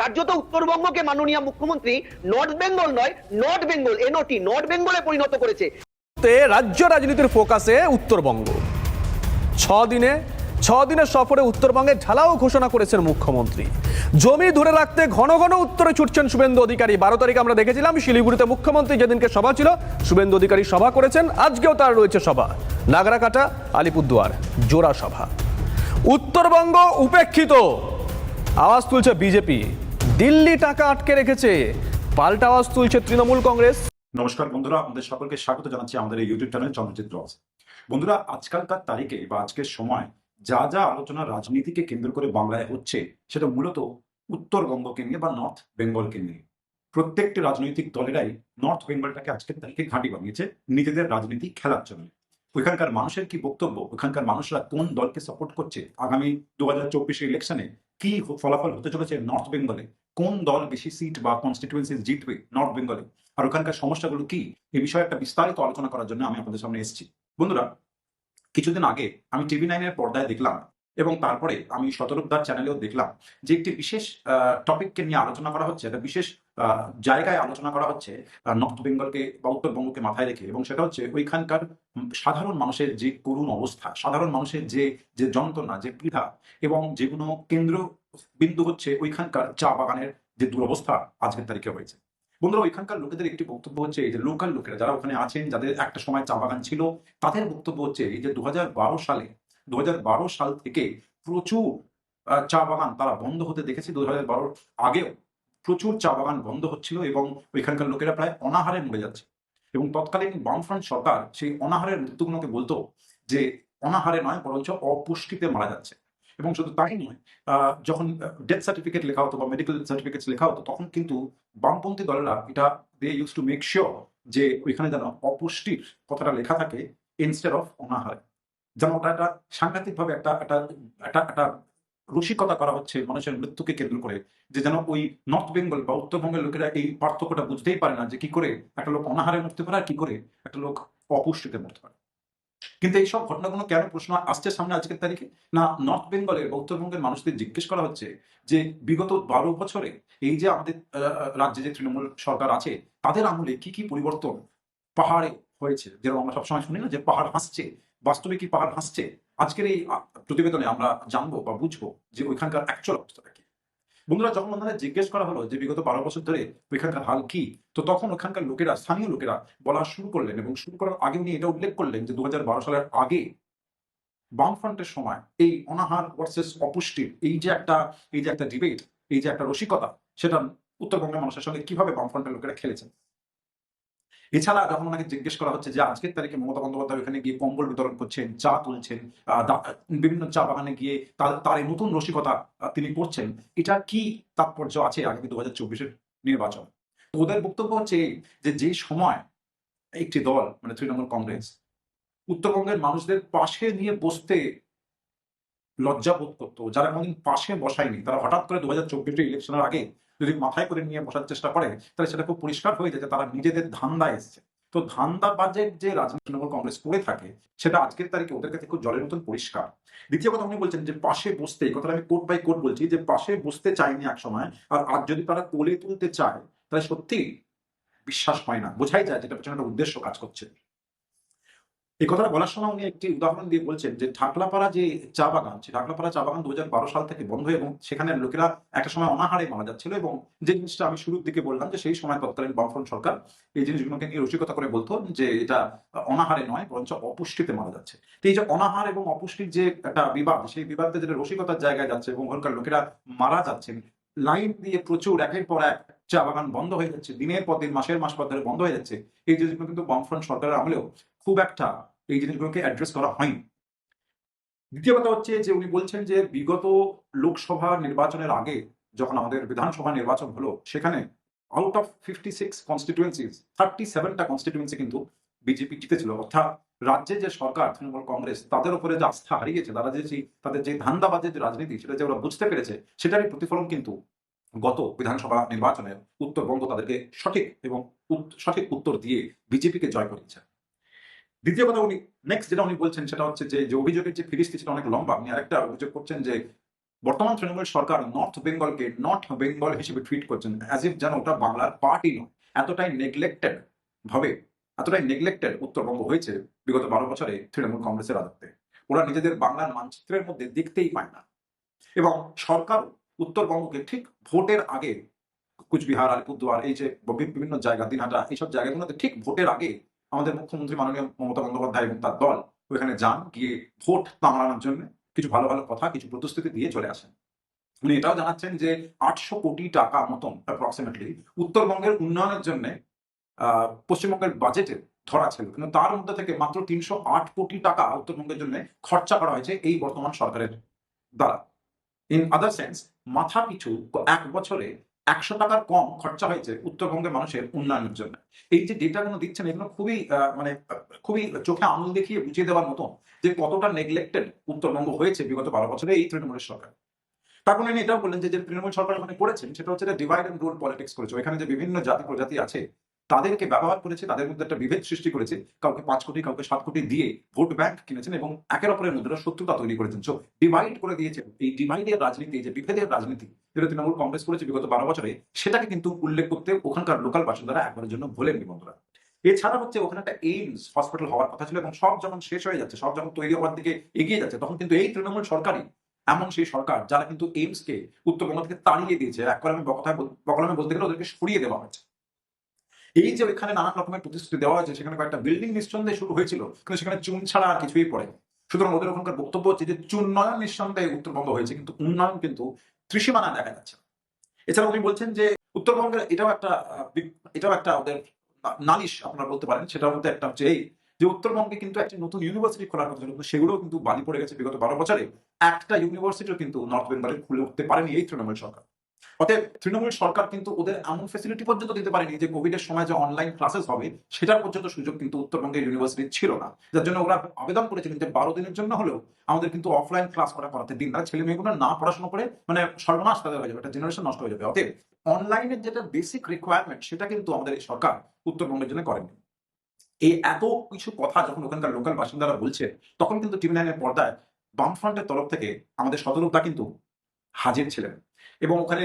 কার্যত উত্তরবঙ্গকে মাননীয় মুখ্যমন্ত্রী নর্থ বেঙ্গল নয়, নর্থ বেঙ্গল, এনওটি, নর্থ বেঙ্গলে পরিণত করেছে। রাজ্য রাজনীতির ফোকাসে উত্তরবঙ্গ। ছ দিনে, ছ দিনের সফরে উত্তরবঙ্গে ঢালাও ঘোষণা করেছেন মুখ্যমন্ত্রী। জমি ধরে রাখতে ঘন ঘন উত্তরে ছুটছেন শুভেন্দু অধিকারী। বারো তারিখ আমরা দেখেছিলাম, শিলিগুড়িতে মুখ্যমন্ত্রী যেদিনকে সভা ছিল, শুভেন্দু অধিকারী সভা করেছেন। আজকেও তার রয়েছে সভা। নাগরাকাটা, আলিপুরদুয়ার, জোড়া সভা। উত্তরবঙ্গ উপেক্ষিত। আওয়াজ তুলছে বিজেপি। দিল্লি টাকা আটকে রেখেছে। পাল্টা আওয়াজ তুলছে তৃণমূল কংগ্রেস। নমস্কার বন্ধুরা আমাদের সকলকে স্বাগত জানাচ্ছি আমাদের এই ইউটিউব চ্যানেল চলচ্চিত্র বন্ধুরা, আজকালকার তারিখে বা আজকের সময় যা যা আলোচনা রাজনীতিকে কেন্দ্র করে বাংলায় হচ্ছে, সেটা মূলত উত্তরবঙ্গকে নিয়ে বা নর্থ বেঙ্গলকে নিয়ে। প্রত্যেকটি রাজনৈতিক দলেরাই নর্থ বেঙ্গলটাকে আজকের তারিখে ঘাঁটি বানিয়েছে নিজেদের রাজনীতি খেলার জন্য। ওইখানকার মানুষের কি বক্তব্য? ওইখানকার মানুষরা কোন দলকে সাপোর্ট করছে? আগামী দু হাজার চব্বিশের ইলেকশনে কি ফলাফল হতে চলেছে নর্থ বেঙ্গলে কোন দল বেশি সিট বা কনস্টিটিউয়েন্সি জিতবে নর্থ বেঙ্গলে আর ওখানকার সমস্যাগুলো কি? এই বিষয়ে একটা বিস্তারিত আলোচনা করার জন্য আমি আপনাদের সামনে এসেছি। বন্ধুরা, কিছুদিন আগে আমি টিভি নাইনের পর্দায় দেখলাম এবং তারপরে আমি শতরূপদার চ্যানেলেও দেখলাম যে একটি বিশেষ টপিককে নিয়ে আলোচনা করা হচ্ছে, একটা বিশেষ জায়গায় আলোচনা করা হচ্ছে নর্থ বেঙ্গলকে বা উত্তরবঙ্গকে মাথায় রেখে এবং সেটা হচ্ছে ওইখানকার সাধারণ মানুষের যে করুণ অবস্থা, সাধারণ মানুষের যে যে যন্ত্রণা, যে পীড়া এবং যেগুলো কেন্দ্র বিন্দু হচ্ছে ওইখানকার চা বাগানের যে দুরবস্থা আজকের তারিখে হয়েছে। বন্ধুরা, ওইখানকার লোকেদের একটি বক্তব্য হচ্ছে এই যে লোকাল লোকেরা যারা ওখানে আছেন, যাদের একটা সময় চা বাগান ছিল, তাদের বক্তব্য হচ্ছে এই যে দু হাজার বারো সালে দু হাজার বারো সাল থেকে প্রচুর চা বাগান তারা বন্ধ হতে দেখেছে। দু হাজার বারো আগেও প্রচুর চা বাগান বন্ধ হচ্ছিল এবং ওইখানকার লোকেরা প্রায় অনাহারে মরে যাচ্ছে। এবং তৎকালীন বামফ্রন্ট সরকার সেই অনাহারের মৃত্যুগুলোকে বলতো যে অনাহারে নয়, বরঞ্চ অপুষ্টিতে মারা যাচ্ছে। এবং শুধু তাই নয় যখন ডেথ সার্টিফিকেট লেখা হতো বা মেডিকেল সার্টিফিকেট লেখা হতো, তখন কিন্তু বামপন্থী দলেরা এটা they use to make sure যে ওইখানে যেন অপুষ্টির কথাটা লেখা থাকে ইনস্টেড অফ অনাহারে। যেন ওটা একটা সাংঘাতিকভাবে একটা একটা একটা একটা রসিকতা করা হচ্ছে মানুষের মৃত্যুকে কেন্দ্র করে, যে যেন ওই নর্থ বেঙ্গল বা উত্তরবঙ্গের লোকেরা এই পার্থক্যটা বুঝতেই পারে না যে কি করে একটা লোক অনাহারে মরতে পারে আর কি করে একটা লোক অপুষ্টিতে মরতে পারে। কিন্তু এইসব ঘটনাগুলো কেন প্রশ্ন আসছে সামনে আজকের তারিখে? না নর্থ বেঙ্গলের বা উত্তরবঙ্গের মানুষদের জিজ্ঞেস করা হচ্ছে যে বিগত বারো বছরে এই যে আমাদের রাজ্যে যে তৃণমূল সরকার আছে, তাদের আমলে কি কি পরিবর্তন পাহাড়ে হয়েছে? যেরকম আমরা সবসময় শুনি না যে পাহাড় হাসছে। বাস্তবে কি পাহাড় হাসছে? আজকের এই প্রতিবেদনে আমরা জানব বা বুঝব যে ওইখানকার অ্যাকচুয়াল অবস্থাটা কি। বন্ধুরা, যখন ওনাদের জিজ্ঞেস করা হলো যে বিগত বারো বছর ধরে ওইখানকার হাল কি, তো তখন ওখানকার লোকেরা, স্থানীয় লোকেরা বলা শুরু করলেন এবং শুরু করার আগে উনি এটা উল্লেখ করলেন যে দু হাজার বারো সালের আগে বামফ্রন্টের সময় এই অনাহার ভার্সেস অপুষ্টির, এই যে একটা, এই যে একটা ডিবেট এই যে একটা রসিকতা, সেটা উত্তরবঙ্গের মানুষের সঙ্গে কীভাবে বামফ্রন্টের লোকেরা খেলেছেন? এছাড়া যখন ওনাকে জিজ্ঞেস করা হচ্ছে যে আজকের তারিখে মমতা বন্দ্যোপাধ্যায় ওখানে গিয়ে কম্বল বিতরণ করছেন, চা তুলছেন বিভিন্ন চা বাগানে গিয়ে তার তার এই নতুন রসিকতা তিনি করছেন, এটা কি তাৎপর্য আছে আগামী দু হাজার চব্বিশের নির্বাচন? তো ওদের বক্তব্য হচ্ছে যে যে সময় একটি দল মানে তৃণমূল কংগ্রেস, উত্তরবঙ্গের মানুষদের পাশে নিয়ে বসতে লজ্জা বোধ করতো, যারা কোনোদিন পাশে বসায়নি, তারা হঠাৎ করে দু হাজার চব্বিশের ইলেকশনের আগে যদি মাথায় করে নিয়ে বসার চেষ্টা করে, তাহলে সেটা খুব পরিষ্কার হয়ে যায় যে তারা নিজেদের ধান্দা এসছে। তো ধান্দা বাজেট যে রাজনীতি তৃণমূল কংগ্রেস করে থাকে, সেটা আজকের তারিখে ওদের কাছে খুব জলের মতন পরিষ্কার। দ্বিতীয় কথা উনি বলছেন যে পাশে বসতে, এই কথাটা আমি কোর্ট বাই কোর্ট বলছি যে পাশে বসতে চায়নি এক সময়, আর আজ যদি তারা কোলে তুলতে চায়, তাহলে সত্যি বিশ্বাস হয় না। বোঝাই যায় যেটা পেছনে একটা উদ্দেশ্য কাজ করছে। এই কথাটা বলার সময় উনি একটি উদাহরণ দিয়ে বলছেন যে ঢাকলাপাড়া যে চা বাগান সে ঢাকলাপাড়া চা বাগান দু হাজার বারো সাল থেকে বন্ধ এবং সেখানে লোকেরা একটা সময় অনাহারে মারা যাচ্ছিল এবং যে জিনিসটা আমি শুরুর দিকে বললাম যে সেই সময় তৎকালীন বামফ্রন্ট সরকার এই জিনিসগুলোকে নিয়ে রসিকতা করে বলতো যে এটা অনাহারে নয়, বরঞ্চ অপুষ্টিতে মারা যাচ্ছে। তো এই যে অনাহার এবং অপুষ্টির যে একটা বিবাদ, সেই বিবাদটা যেটা রসিকতার জায়গায় যাচ্ছে এবং ওখানকার লোকেরা মারা যাচ্ছেন, লাইন দিয়ে প্রচুর একের পর এক চা বাগান বন্ধ হয়ে যাচ্ছে, দিনের পর দিন, মাসের মাস পর ধরে বন্ধ হয়ে যাচ্ছে। এই জিনিসগুলো কিন্তু বামফ্রন্ট সরকারের আমলেও খুব একটা এই জিনিসগুলোকে অ্যাড্রেস করা হয়নি। দ্বিতীয় কথা হচ্ছে যে উনি বলছেন যে বিগত লোকসভা নির্বাচনের আগে যখন আমাদের বিধানসভা নির্বাচন হলো, সেখানে out of fifty six constituencies thirty সেভেনটা constituency কিন্তু বিজেপি জিতেছিল। অর্থাৎ রাজ্যে যে সরকার, তৃণমূল কংগ্রেস, তাদের উপরে যে আস্থা হারিয়েছে, তারা যে তাদের যে ধান্দাবাজের যে রাজনীতি, সেটা যে ওরা বুঝতে পেরেছে, সেটারই প্রতিফলন কিন্তু গত বিধানসভা নির্বাচনে উত্তরবঙ্গ তাদেরকে সঠিক এবং সঠিক উত্তর দিয়ে বিজেপিকে জয় করিয়েছে। দ্বিতীয় কথা উনি নেক্সট যেটা উনি বলছেন সেটা হচ্ছে যে অভিযোগের যে ফিরিস্তি সেটা অনেক লম্বা। উনি আরেকটা অভিযোগ করছেন যে, বর্তমান তৃণমূল সরকার নর্থ বেঙ্গলকে নর্থ বেঙ্গল হিসেবে ট্রিট করছেন অ্যাজ ইফ যেন ওটা বাংলার পার্টি নয়। এতটাই নেগলেক্টেড ভাবে, এতটাই নেগলেক্টেড উত্তরবঙ্গ হয়েছে বিগত বারো বছরে তৃণমূল কংগ্রেসের রাজত্বে। ওরা নিজেদের বাংলার মানচিত্রের মধ্যে দেখতেই পায় না। এবং সরকার উত্তরবঙ্গকে ঠিক ভোটের আগে, কুচবিহার, আলিপুরদুয়ার, এই যে বিভিন্ন জায়গা, দিনহাটা, এইসব জায়গাগুলোতে ঠিক ভোটের আগে আমাদের মুখ্যমন্ত্রী মাননীয় মমতা বন্দ্যোপাধ্যায় এবং তার দল ওইখানে যান, গিয়ে ভোট তামানোর জন্য কিছু ভালো ভালো কথা, কিছু প্রতিশ্রুতি দিয়ে চলে আসেন। উনি এটাও জানাচ্ছেন যে আটশো কোটি টাকা মতন অ্যাপ্রক্সিমেটলি উত্তরবঙ্গের উন্নয়নের জন্য পশ্চিমবঙ্গের বাজেটে ধরা ছিল। কিন্তু তার মধ্যে থেকে মাত্র তিনশো আট কোটি টাকা উত্তরবঙ্গের জন্য খরচা করা হয়েছে এই বর্তমান সরকারের দ্বারা। ইন আদার সেন্স মাথা পিছু এক বছরে একশো টাকার কম খরচা হয়েছে উত্তরবঙ্গের মানুষের উন্নয়নের জন্য। এই যে ডেটাগুলো দিচ্ছেন, এগুলো খুবই মানে খুবই চোখে আঙুল দেখিয়ে বুঝিয়ে দেওয়ার মতন যে কতটা নেগলেক্টেড উত্তরবঙ্গ হয়েছে বিগত বারো বছরে এই তৃণমূলের সরকার। তারপর উনি এটাও বললেন যে তৃণমূল সরকার মানে করেছেন, সেটা হচ্ছে ডিভাইড অ্যান্ড রুল পলিটিক্স করেছে। এখানে যে বিভিন্ন জাতি প্রজাতি আছে, তাদেরকে ব্যবহার করেছে, তাদের মধ্যে একটা বিভেদ সৃষ্টি করেছে। কাউকে পাঁচ কোটি, কাউকে সাত কোটি দিয়ে ভোট ব্যাংক কিনেছেন এবং একের অপরের মধ্যে শত্রুতা তৈরি করেছেন। সো ডিভাইড করে দিয়েছে। এই ডিভাইডের রাজনীতি যে বিভেদের রাজনীতি যেটা তৃণমূল কংগ্রেস করেছে বিগত বারো বছরে, সেটাকে কিন্তু উল্লেখ করতে ওখানকার লোকাল বাসিন্দারা একবারের জন্য ভোলেননি বন্ধুরা এছাড়া হচ্ছে ওখানে একটা এইমস হসপিটাল হওয়ার কথা ছিল এবং সব যখন শেষ হয়ে যাচ্ছে, সব যখন তৈরি হওয়ার দিকে এগিয়ে যাচ্ছে, তখন কিন্তু এই তৃণমূল সরকারই, এমন সেই সরকার যারা কিন্তু এইমসকে উত্তরবঙ্গ থেকে তাড়িয়ে দিয়েছে, এক কলমে বকথায় বল- বলতে গেলে ওদেরকে সরিয়ে দেওয়া হয়েছে। এই যে ওইখানে নানান রকমের প্রতিশ্রুতি দেওয়া হয়েছে, সেখানে কয়েকটা বিল্ডিং নিঃসন্দেহে শুরু হয়েছিল, কিন্তু সেখানে চুন ছাড়া আর কিছুই পড়ে সুতরাং ওদের ওখানকার বক্তব্য হচ্ছে যে চুন্নয়ন নিঃসন্দেহে উত্তরবঙ্গ হয়েছে, কিন্তু উন্নয়ন কিন্তু ত্রিসীমানা দেখা যাচ্ছে। এছাড়া উনি বলছেন যে উত্তরবঙ্গের এটাও একটা এটাও একটা ওদের নালিশ আপনারা বলতে পারেন, সেটার মধ্যে একটা হচ্ছে এই যে উত্তরবঙ্গে কিন্তু একটা নতুন ইউনিভার্সিটি খোলার কথা কিন্তু সেগুলোও কিন্তু বালি পড়ে গেছে বিগত বারো বছরে একটা ইউনিভার্সিটিও কিন্তু নর্থ বেঙ্গলে খুলে উঠতে পারেনি এই তৃণমূল সরকার অতএব তৃণমূল সরকার কিন্তু ওদের এমন ফেসিলিটি পর্যন্ত দিতে পারেনি যে কোভিড এর সময় যে অনলাইন ক্লাসেস হবে, সেটার পর্যন্ত সুযোগ কিন্তু উত্তরবঙ্গের ইউনিভার্সিটি ছিল না। যার জন্য ওরা আবেদন করেছিলেন যে বারো দিনের জন্য হলেও আমাদের কিন্তু অফলাইন ক্লাস করা করাতে দিন না ছেলে মেয়েগুলো না পড়াশোনা করে মানে সর্বনাশ তাদের হয়ে যাবে, একটা জেনারেশন নষ্ট হয়ে যাবে। অতএব অনলাইনের যেটা বেসিক রিকোয়ারমেন্ট সেটা কিন্তু আমাদের এই সরকার উত্তরবঙ্গের জন্য করেনি। এই এত কিছু কথা যখন ওখানকার লোকাল বাসিন্দারা বলছে, তখন কিন্তু টিভি নাইনের পর্দায় বামফ্রন্টের তরফ থেকে আমাদের সতর্কতা কিন্তু হাজির ছিলেন। এবং ওখানে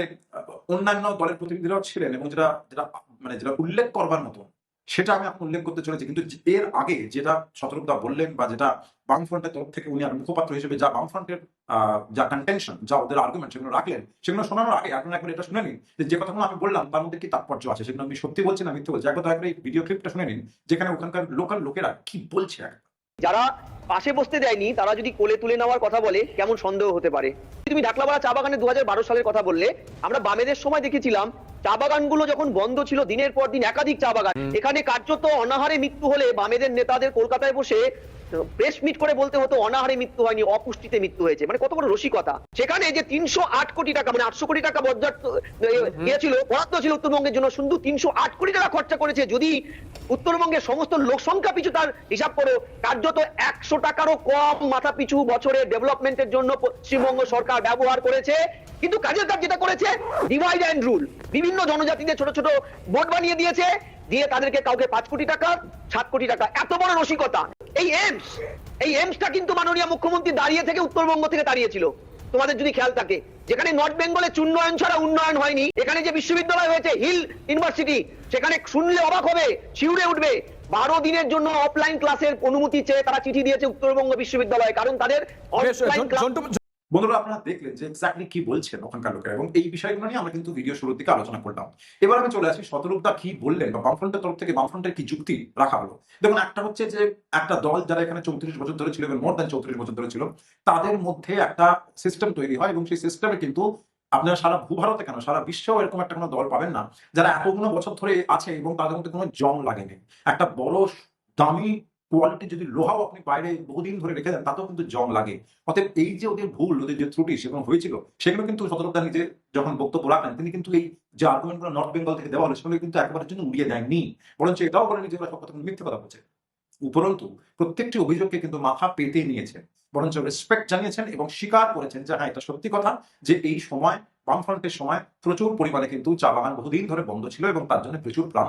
অন্যান্য দলের প্রতিনিধিরাও ছিলেন এবং যেটা যেটা মানে যেটা উল্লেখ করবার মতো, সেটা আমি এখন উল্লেখ করতে চলেছি কিন্তু এর আগে যেটা শতরূপদা বললেন বা যেটা বামফ্রন্টের তরফ থেকে উনি আর মুখপাত্র হিসেবে যা বামফ্রন্টের যা কন্টেনশন যা ওদের আর্গুমেন্ট সেগুলো রাখলেন, সেগুলো শোনানোর আগে আপনারা একবার এটা শুনে নিন যে কথাগুলো আমি বললাম তার মধ্যে কি তাৎপর্য আছে সেগুলো আমি সত্যি বলছি না, মিথ্যে বলছি একবার দয়া করে এই ভিডিও ক্লিপটা শুনে নিন, যেখানে ওখানকার লোকাল লোকেরা কি বলছে একবার। যারা পাশে বসতে দেয়নি তারা যদি কোলে তুলে নেওয়ার কথা বলে কেমন সন্দেহ হতে পারে? তুমি ঢাকলাপাড়া চা বাগানে দু হাজার বারো সালের কথা বললে আমরা বামেদের সময় দেখেছিলাম চা বাগানগুলো যখন বন্ধ ছিল দিনের পর দিন একাধিক চা বাগান। এখানে কার্যত অনাহারে মৃত্যু হলে বামেদের নেতাদের কলকাতায় বসে প্রেস মিট করে বলতে হতো অনাহারে মৃত্যু হয়নি অপুষ্টিতে মৃত্যু হয়েছে। মানে কত বড় রসিকতা। সেখানে যে তিনশো আট কোটি টাকা মানে আটশো কোটি টাকা বরাদ্দ ইয়ে ছিল বরাদ্দ ছিল উত্তরবঙ্গের জন্য শুধু তিনশো আট কোটি টাকা খরচা করেছে। যদি উত্তরবঙ্গের সমস্ত লোক সংখ্যা পিছু তার হিসাব করো কার্যত একশো টাকারও কম মাথা পিছু বছরে ডেভেলপমেন্টের জন্য পশ্চিমবঙ্গ সরকার ব্যবহার করেছে। কিন্তু কাজের কাজ যেটা করেছে ডিভাইড অ্যান্ড রুল বিভিন্ন জনজাতিদের ছোট ছোট ভোট বানিয়ে দিয়েছে। দিয়ে তাদেরকে কাউকে পাঁচ কোটি টাকা সাত কোটি টাকা। এত বড় রসিকতা। এই এমস এই এমসটা কিন্তু মাননীয় মুখ্যমন্ত্রী দাঁড়িয়ে থেকে উত্তরবঙ্গ থেকে দাঁড়িয়েছিল। তোমাদের যদি খেয়াল থাকে যেখানে নর্থ বেঙ্গলে চুন্নয়ন ছাড়া উন্নয়ন হয়নি এখানে যে বিশ্ববিদ্যালয় হয়েছে হিল ইউনিভার্সিটি সেখানে শুনলে অবাক হবে শিউরে উঠবে। বারো দিনের জন্য অফলাইন ক্লাসের অনুমতি চেয়ে তারা চিঠি দিয়েছে উত্তরবঙ্গ বিশ্ববিদ্যালয়ে কারণ তাদের অফলাইন ক্লাস বন্ধুরা, আপনারা দেখলেন যে এক্স্যাক্টলি কি বলছেন ওখানকার লোকেরা এবং এই বিষয়গুলো নিয়ে আমরা কিন্তু ভিডিও শুরুর দিকে আলোচনা করলাম। এবার আমি চলে আসি শতরূপদা কি বললেন বা বামফ্রন্টের তরফ থেকে বামফ্রন্টের কি যুক্তি রাখা হলো। দেখুন, একটা হচ্ছে যে একটা দল যারা এখানে চৌত্রিশ বছর ধরে ছিল এবং মোর দ্যান চৌত্রিশ বছর ধরে ছিল, তাদের মধ্যে একটা সিস্টেম তৈরি হয় এবং সেই সিস্টেমে কিন্তু আপনারা সারা ভূভারতে কেন, সারা বিশ্বেও এরকম একটা কোনো দল পাবেন না যারা এতগুলো বছর ধরে আছে এবং তাদের মধ্যে কোনো জং লাগেনি। একটা বড়, দামি কোয়ালিটি যদি লোহাও আপনি বাইরে বহুদিন ধরে রেখে দেন, তাতেও কিন্তু জং লাগে। অতএব এই যে ওদের ভুল, ওদের যে ত্রুটি সেগুলো হয়েছিল, সেগুলো কিন্তু সতর্কতা নিজে যখন বক্তব্য রাখেন, তিনি কিন্তু এই যে আর্গুমেন্টগুলো নর্থ বেঙ্গল থেকে দেওয়া হলো, সেগুলো কিন্তু একবারের জন্য উড়িয়ে দেয়নি বরঞ্চ এটাও বলেনি যে সব কথা মিথ্যে কথা বলছে। উপরন্তু, প্রত্যেকটি অভিযোগকে কিন্তু মাথা পেতে নিয়েছেন। বরঞ্চ রেসপেক্ট জানিয়েছেন এবং স্বীকার করেছেন যে হ্যাঁ এটা সত্যি কথা যে এই সময়, বামফ্রন্টের সময় প্রচুর পরিমাণে কিন্তু চা বাগান বহুদিন ধরে বন্ধ ছিল এবং তার জন্য প্রচুর প্রাণ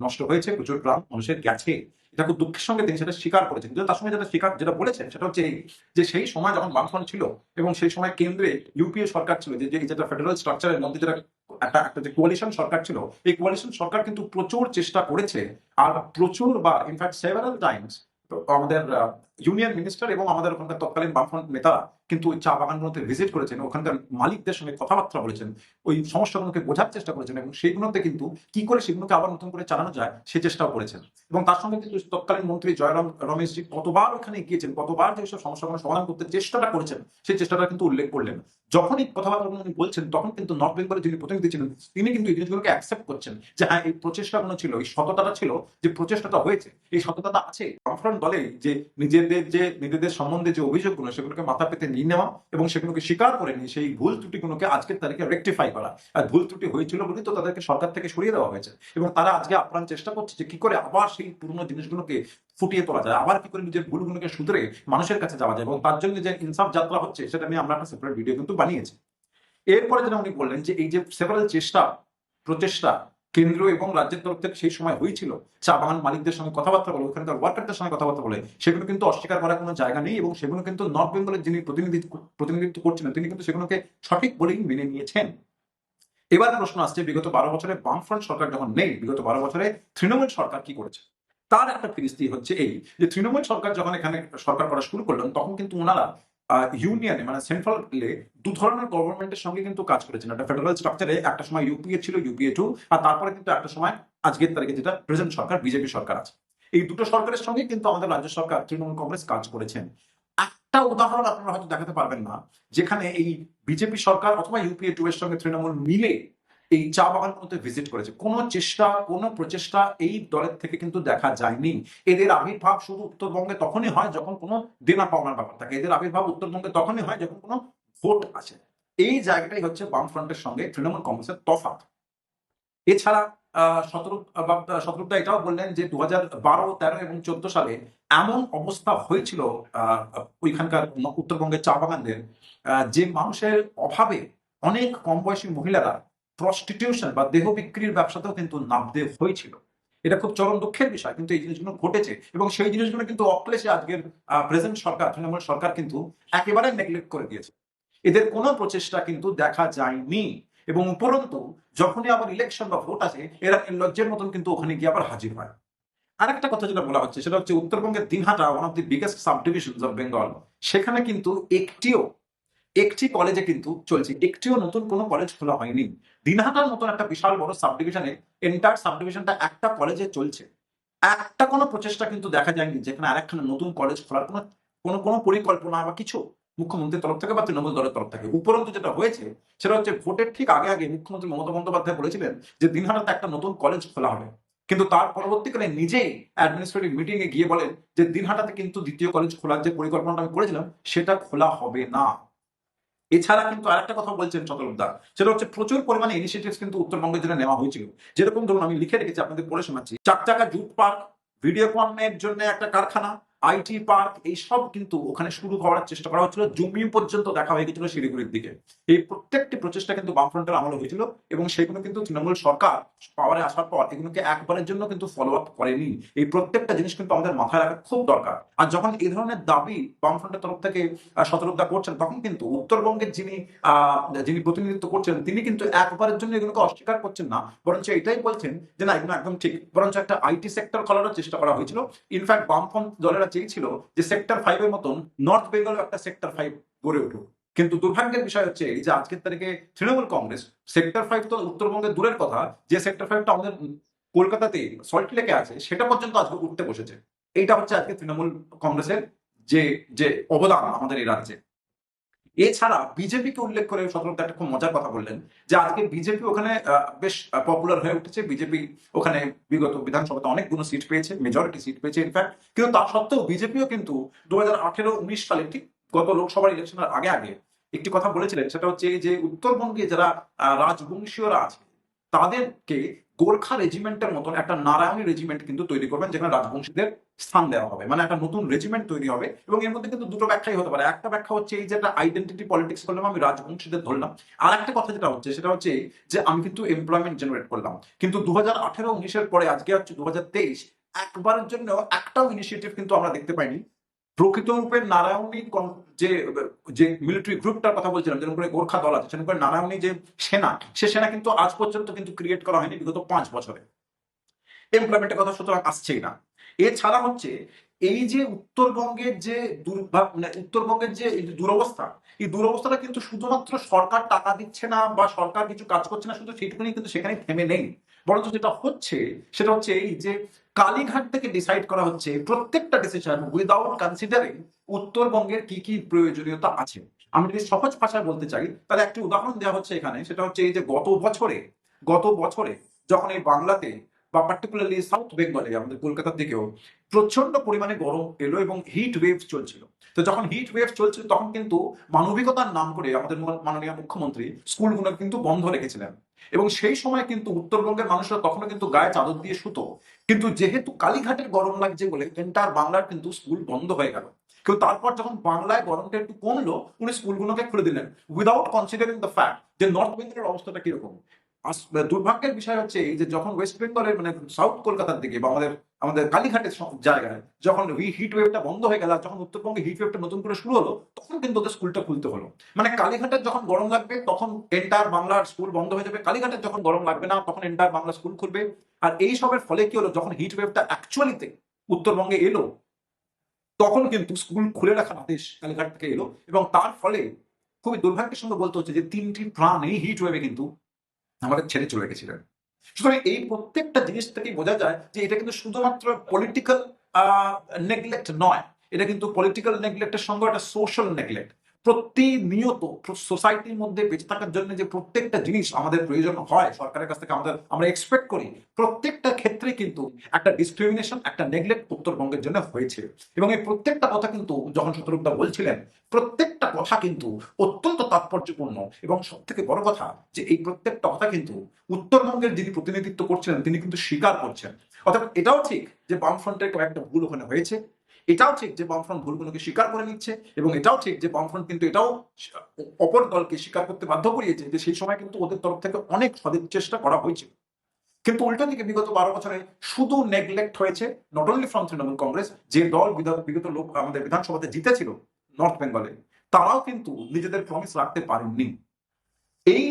নষ্ট হয়েছে, প্রচুর প্রাণ মানুষের গেছে। এটা খুব দুঃখের সঙ্গে তিনি সেটা স্বীকার করেছেন। কিন্তু তার সঙ্গে যেটা স্বীকার, যেটা বলেছেন সেটা হচ্ছে যে সেই সময় যখন বামফ্রন্ট ছিল এবং সেই সময় কেন্দ্রে ইউপিএ সরকার ছিল, যে যেটা ফেডারেল স্ট্রাকচারের মধ্যে যেটা একটা একটা যে কোয়ালিশন সরকার ছিল, এই কোয়ালিশন সরকার কিন্তু প্রচুর চেষ্টা করেছে। আর প্রচুর বা ইনফ্যাক্ট সেভারাল টাইমস আমাদের ইউনিয়ন মিনিস্টার এবং আমাদের ওখানকার তৎকালীন বামফ্রন্ট নেতারা কিন্তু ওই চা বাগানগুলোতে ভিজিট করেছেন, ওখানকার মালিকদের সঙ্গে কথাবার্তা বলেছেন, ওই সমস্যাগুলোকে বোঝার চেষ্টা করেছেন এবং সেইগুলোতে কিন্তু কি করে সেগুলোকে আবার নতুন করে চালানো যায় সে চেষ্টাও করেছেন। এবং তার সঙ্গে কিন্তু তৎকালীন মন্ত্রী জয়রাম রমেশজি কতবার ওখানে গিয়েছেন, কতবার যেসব সমস্যাগুলো সমাধান করতে চেষ্টাটা করেছেন সেই চেষ্টাটা কিন্তু উল্লেখ করলেন। যখন এই কথাবার্তাগুলো উনি বলছেন, তখন কিন্তু নর্থ বেঙ্গলের যিনি প্রতিনিধি ছিলেন, তিনি কিন্তু এই জিনিসগুলোকে অ্যাকসেপ্ট করছেন যে হ্যাঁ এই প্রচেষ্টাগুলো ছিল, এই সততাটা ছিল, যে প্রচেষ্টাটা হয়েছে, এই সততাটা আছে। বামফ্রন্ট দলে যে নিজেদের যে, নিজেদের সম্বন্ধে যে অভিযোগগুলো, সেগুলোকে মাথা পেতে নিয়ে নেওয়া এবং সেগুলোকে স্বীকার করে নিয়ে সেই ভুল ত্রুটিগুলোকে আজকের তারিখে রেকটিফাই করা। আর ভুল ত্রুটি হয়েছিল বলেই তো তাদেরকে সরকার থেকে সরিয়ে দেওয়া হয়েছে। এবং তারা আজকে আপ্রাণ চেষ্টা করছে যে কি করে আবার সেই পুরনো জিনিসগুলোকে ফুটিয়ে তোলা যায়, আবার কি করে নিজের ভুলগুলোকে শুধরে মানুষের কাছে যাওয়া যায় এবং তার জন্য যে ইনসাফ যাত্রা হচ্ছে, সেটা নিয়ে আমরা একটা সেপারেট ভিডিও কিন্তু বানিয়েছি। এরপরে যেটা উনি বললেন যে এই যে সেভারাল চেষ্টা, প্রচেষ্টা কেন্দ্র এবং রাজ্যের তরফ থেকে সেই সময় হয়েছিল। চা বাগান মালিকদের সঙ্গে কথাবার্তা বলে ওখানকার ওয়ার্কারদের সঙ্গে কথাবার্তা বলে, সেগুলো কিন্তু অস্বীকার করার কোনো জায়গা নেই এবং সেগুলো কিন্তু নর্থ বেঙ্গলের যিনি প্রতিনিধি, প্রতিনিধিত্ব করছিলেন, তিনি কিন্তু সেগুলোকে সঠিক বলেই মেনে নিয়েছেন। এবার প্রশ্ন আসছে, বিগত বারো বছরে বামফ্রন্ট সরকার যখন নেই, বিগত বারো বছরে তৃণমূল সরকার কি করেছে? তার একটা ফিরিস্তি হচ্ছে এই, যে তৃণমূল সরকার যখন এখানে সরকার করা শুরু করলেন, তখন কিন্তু ওনারা ইউনিয়নে মানে সেন্ট্রালে দু ধরনের গভর্নমেন্টের সঙ্গে কিন্তু কাজ করেছেন একটা ফেডারেল স্ট্রাকচারে একটা সময় ইউপিএ ছিল ইউপিএ টু আর তারপরে কিন্তু একটা সময় আজকের তারিখে যেটা প্রেজেন্ট সরকার বিজেপি সরকার আছে। এই দুটো সরকারের সঙ্গে কিন্তু আমাদের রাজ্য সরকার, তৃণমূল কংগ্রেস কাজ করেছেন। একটা উদাহরণ আপনারা হয়তো দেখাতে পারবেন না, যেখানে এই বিজেপি সরকার অথবা ইউপিএ টু এর সঙ্গে তৃণমূল মিলে এই চা বাগানগুলোতে ভিজিট করেছে, কোনো চেষ্টা, কোনো প্রচেষ্টা এই দলের থেকে কিন্তু দেখা যায়নি। এদের আবির্ভাব শুধু উত্তরবঙ্গে তখনই হয় যখন কোনো দেনা পাওনার ব্যাপার থাকে। এদের আবির্ভাব উত্তরবঙ্গে তখনই হয় যখন কোনো ভোট আছে এই জায়গাটাই হচ্ছে বাম ফ্রন্টের সঙ্গে তৃণমূল কংগ্রেসের তফাৎ। এছাড়া সতেরো শতরূপদা এটাও বললেন যে দু হাজার বারো, তেরো এবং চোদ্দ সালে এমন অবস্থা হয়েছিল ওইখানকার উত্তরবঙ্গের চা বাগানদের যে মানুষের অভাবে অনেক কম বয়সী মহিলারা প্রস্টিটিউশন বা দেহ বিক্রির ব্যবসাতেও কিন্তু নামতে হয়েছিল। এটা খুব চরম দুঃখের বিষয়, কিন্তু এই জিনিসগুলো ঘটেছে এবং সেই জিনিসগুলো কিন্তু অক্লেশে আজকের প্রেজেন্ট সরকার, তৃণমূল সরকার কিন্তু একেবারে নেগলেক্ট করে দিয়েছে। এদের কোনো প্রচেষ্টা কিন্তু দেখা যায়নি এবং উপরন্তু যখনই আবার ইলেকশন বা ভোট আছে এরা লজ্জের মতন কিন্তু ওখানে গিয়ে আবার হাজির হয়। আর একটা কথা যেটা বলা হচ্ছে, সেটা হচ্ছে উত্তরবঙ্গের Dinhata one of the biggest subdivision of Bengal সেখানে কিন্তু একটিও একটি কলেজে কিন্তু চলছে। একটিও নতুন কোনো কলেজ খোলা হয়নি। দিনহাটার মতন একটা বিশাল বড় সাব ডিভিশনে এন্টার সাব ডিভিশনটা একটা কলেজে চলছে। একটা কোনো প্রচেষ্টা কিন্তু দেখা যায়নি, যেখানে আরেকখানে নতুন কলেজ খোলার কোনো কোনো কোনো পরিকল্পনা বা কিছু মুখ্যমন্ত্রীর তরফ থেকে বা তৃণমূল দলের তরফ থেকে। উপরন্তু যেটা হয়েছে, সেটা হচ্ছে ভোটের ঠিক আগে আগে মুখ্যমন্ত্রী মমতা বন্দ্যোপাধ্যায় বলেছিলেন যে দিনহাটাতে একটা নতুন কলেজ খোলা হবে। কিন্তু তার পরবর্তীকালে নিজেই অ্যাডমিনিস্ট্রেটিভ মিটিং এ গিয়ে বলেন যে দিনহাটাতে কিন্তু দ্বিতীয় কলেজ খোলার যে পরিকল্পনাটা আমি করেছিলাম, সেটা খোলা হবে না। এছাড়া কিন্তু আরেকটা কথা বলছেন চতরুদ্দা সেটা হচ্ছে প্রচুর পরিমাণে ইনিশিয়েটিভ কিন্তু উত্তরবঙ্গের জন্য নেওয়া হয়েছিল। যেরকম ধরুন আমি লিখে রেখেছি, আপনাদের পড়ে শোনাচ্ছি। চাকচাকা জুট পার্ক ভিডিওকনের জন্য একটা কারখানা আইটি পার্ক এইসব কিন্তু ওখানে শুরু করার চেষ্টা করা হচ্ছিল। জমি পর্যন্ত দেখা হয়ে গেছিল শিলিগুড়ির দিকে। এই প্রত্যেকটি প্রচেষ্টা কিন্তু বামফ্রন্টের আমলে হয়েছিল এবং সেগুলো কিন্তু তৃণমূল সরকার পাওয়ারে আসার পর এগুলোকে একবারের জন্য কিন্তু ফলো আপ করেনি। এই প্রত্যেকটা জিনিস কিন্তু আমাদের মাথায় রাখা খুব দরকার। আর যখন এই ধরনের দাবি বামফ্রন্টের তরফ থেকে সতর্কতা করছেন, তখন কিন্তু উত্তরবঙ্গের যিনি যিনি প্রতিনিধিত্ব করছেন, তিনি কিন্তু একবারের জন্য এগুলোকে অস্বীকার করছেন না। বরঞ্চ এটাই বলছেন যে না, এগুলো একদম ঠিক। বরঞ্চ একটা আইটি সেক্টর খোলারও চেষ্টা করা হয়েছিল। ইনফ্যাক্ট বামফ্রন্ট দলেরা চেয়েছিল যে সেক্টর ফাইভের মতন নর্থ বেঙ্গলও একটা সেক্টর ফাইভ গড়ে উঠুক। কিন্তু দুর্ভাগ্যের বিষয় হচ্ছে এই যে আজকের তারিখে তৃণমূল কংগ্রেস সেক্টর ফাইভ তো উত্তরবঙ্গের দূরের কথা, যে সেক্টর ফাইভটা আমাদের কলকাতাতে সল্ট লেকে আছে, সেটা পর্যন্ত আজকে উঠতে বসেছে। এইটা হচ্ছে আজকে তৃণমূল কংগ্রেসের যে যে অবদান আমাদের এই রাজ্যে। এছাড়া বিজেপিকে উল্লেখ করে সতর্কতা একটা খুব মজার কথা বললেন, যে আজকে বিজেপি ওখানে বেশ পপুলার হয়ে উঠেছে। বিজেপি ওখানে বিগত বিধানসভাতে অনেকগুলো সিট পেয়েছে মেজরিটি সিট পেয়েছে ইনফ্যাক্ট কিন্তু তা সত্ত্বেও বিজেপিও কিন্তু দু হাজার আঠেরো উনিশ সালে ঠিক গত লোকসভার ইলেকশনের আগে আগে একটি কথা বলেছিলেন, সেটা হচ্ছে যে উত্তরবঙ্গে যারা রাজবংশীয়রা আছে তাদেরকে গোর্খা রেজিমেন্টের মতন একটা নারায়ণী রেজিমেন্ট কিন্তু তৈরি করবেন, যেখানে রাজবংশীদের স্থান দেওয়া হবে। মানে একটা নতুন রেজিমেন্ট তৈরি হবে এবং এর মধ্যে কিন্তু দুটো ব্যাখ্যাই হতে পারে। একটা ব্যাখ্যা হচ্ছে এই যে একটা আইডেন্টিটি পলিটিক্স করলাম, আমি রাজবংশীদের ধরলাম। আর একটা কথা যেটা হচ্ছে, সেটা হচ্ছে যে আমি কিন্তু এমপ্লয়মেন্ট জেনারেট করলাম। কিন্তু দু হাজার আঠেরো উনিশের পরে, আজকে হচ্ছে দু হাজার তেইশ, একবারের জন্য একটাও ইনিশিয়েটিভ কিন্তু আমরা দেখতে পাইনি। প্রকৃত রূপে নারায়ণী যে যে মিলিটারি গ্রুপটার কথা বলছিলাম, যেরকম করে গোর্খা দল আছে, সেরকম করে নারায়ণী যে সেনা, সে সেনা কিন্তু আজ পর্যন্ত কিন্তু ক্রিয়েট করা হয়নি, বিগত পাঁচ বছরে। এমপ্লয়মেন্টের কথা সুতরাং আসছেই না। এছাড়া হচ্ছে, এই যে উত্তরবঙ্গের যে দুর্ভাগ মানে উত্তরবঙ্গের যে দুরবস্থা, এই দুরবস্থাটা কিন্তু শুধুমাত্র সরকার টাকা দিচ্ছে না বা সরকার কিছু কাজ করছে না, শুধু সেইটুকুনি কিন্তু সেখানে থেমে নেই। বরঞ্চ যেটা হচ্ছে, সেটা হচ্ছে এই যে কালীঘাট থেকে ডিসাইড করা হচ্ছে প্রত্যেকটা ডিসিশন উইদাউট কনসিডারিং উত্তরবঙ্গের কি কি প্রয়োজনীয়তা আছে। আমি যদি সহজ ভাষায় বলতে চাই, তাহলে একটি উদাহরণ দেওয়া হচ্ছে এখানে, সেটা হচ্ছে এই যে গত বছরে গত বছরে যখন এই বাংলাতে বা পার্টিকুলারলি সাউথ বেঙ্গলে আমাদের কলকাতার দিকেও প্রচণ্ড পরিমাণে গরম এলো এবং হিট ওয়েভ চলছিল। তো যখন হিট ওয়েভ চলছিল, তখন কিন্তু মানবিকতার নাম করে আমাদের মাননীয় মুখ্যমন্ত্রী স্কুলগুলো কিন্তু বন্ধ রেখেছিলেন। এবং সেই সময় কিন্তু উত্তরবঙ্গের মানুষরা তখনও কিন্তু গায়ে চাদর দিয়ে সুতো কিন্তু যেহেতু কালীঘাটের গরম লাগছে বলে এন্টার বাংলার কিন্তু স্কুল বন্ধ হয়ে গেল। কিন্তু তারপর যখন বাংলায় গরমটা একটু কমলো, উনি স্কুলগুলোকে খুলে দিলেন। উইদাউট কনসিডারিং দ্য ফ্যাক্ট যে নর্থ বেঙ্গলের অবস্থাটা কীরকম। দুর্ভাগ্যের বিষয় হচ্ছে এই যে যখন ওয়েস্ট বেঙ্গলের মানে সাউথ কলকাতার দিকে বা আমাদের আমাদের কালীঘাটের জায়গায় যখন হিট ওয়েভটা বন্ধ হয়ে গেল যখন উত্তরবঙ্গে হিট ওয়েভটা নতুন করে শুরু হলো, তখন কিন্তু ওদের স্কুলটা খুলতে হলো। মানে কালীঘাটের যখন গরম লাগবে, তখন এন্টার বাংলার স্কুল বন্ধ হয়ে যাবে। কালীঘাটের যখন গরম লাগবে না, তখন এন্টার বাংলা স্কুল খুলবে। আর এই সবের ফলে কি হলো? যখন হিট ওয়েভটা অ্যাকচুয়ালিতে উত্তরবঙ্গে এলো, তখন কিন্তু স্কুল খুলে রাখার আদেশ কালীঘাট থেকে এলো। এবং তার ফলে খুবই দুর্ভাগ্যের সঙ্গে বলতে হচ্ছে যে তিনটি প্রাণ এই হিট ওয়েভে কিন্তু আমাদের ছেড়ে চলে গেছিলেন। সুতরাং এই প্রত্যেকটা জিনিস থেকেই বোঝা যায় যে এটা কিন্তু শুধুমাত্র পলিটিক্যাল নেগলেক্ট নয়। এটা কিন্তু পলিটিক্যাল নেগলেক্টের সঙ্গে একটা সোশ্যাল নেগলেক্ট প্রতিনিয়ত সোসাইটির মধ্যে বেঁচে থাকার জন্য যে প্রত্যেকটা জিনিস আমাদের প্রয়োজন হয় সরকারের কাছ থেকে আমাদের, আমরা এক্সপেক্ট করি, প্রত্যেকটা ক্ষেত্রে কিন্তু একটা ডিসক্রিমিনেশন একটা নেগলেক্ট উত্তরবঙ্গের জন্য হয়েছে। এবং এই প্রত্যেকটা কথা কিন্তু যখন শতরূপদা বলছিলেন, প্রত্যেকটা কথা কিন্তু অত্যন্ত তাৎপর্যপূর্ণ। এবং সব থেকে বড় কথা যে এই প্রত্যেকটা কথা কিন্তু উত্তরবঙ্গের যিনি প্রতিনিধিত্ব করছিলেন, তিনি কিন্তু স্বীকার করছেন। অর্থাৎ এটাও ঠিক যে বামফ্রন্টের কয়েকটা ভুল ওখানে হয়েছে এটাও ঠিক যে বামফ্রন্ট ভুলগুলোকে স্বীকার করে নিচ্ছে এবং এটাও ঠিক যে বামফ্রন্ট কিন্তু এটাও অপর দলকে স্বীকার করতে বাধ্য করিয়েছে যে সেই সময় কিন্তু ওদের তরফ থেকে অনেক সদিত চেষ্টা করা হয়েছে কিন্তু উল্টো দিকে বিগত বারো বছরে শুধু নেগলেক্ট হয়েছে not only from Trinamool Congress, যে দল বিগত লোক আমাদের বিধানসভাতে জিতেছিল নর্থ বেঙ্গলে তারাও কিন্তু নিজেদের প্রমিস রাখতে পারেননি। এই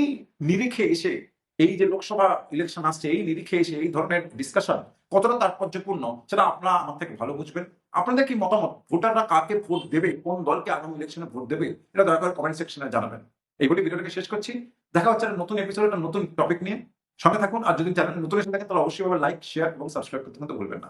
নিরিখে এসে, এই যে লোকসভা ইলেকশন আসছে, এই নিরিখে এসে এই ধরনের ডিসকাশন কতটা তাৎপর্যপূর্ণ, সেটা আপনারা আমার থেকে ভালো বুঝবেন। আপনাদের কি মতামত? ভোটাররা কাকে ভোট দেবে? কোন দলকে আগামী ইলেকশনে ভোট দেবে? এটা দয়া করে কমেন্ট সেকশনে জানাবেন। এই বলে ভিডিওটাকে শেষ করছি। দেখা হচ্ছে নতুন এপিসোড একটা নতুন টপিক নিয়ে। সঙ্গে থাকুন। আর যদি চ্যানেল নতুন এসে থাকেন, তাহলে অবশ্যই লাইক শেয়ার এবং সাবস্ক্রাইব করতে কিন্তু ভুলবেন না।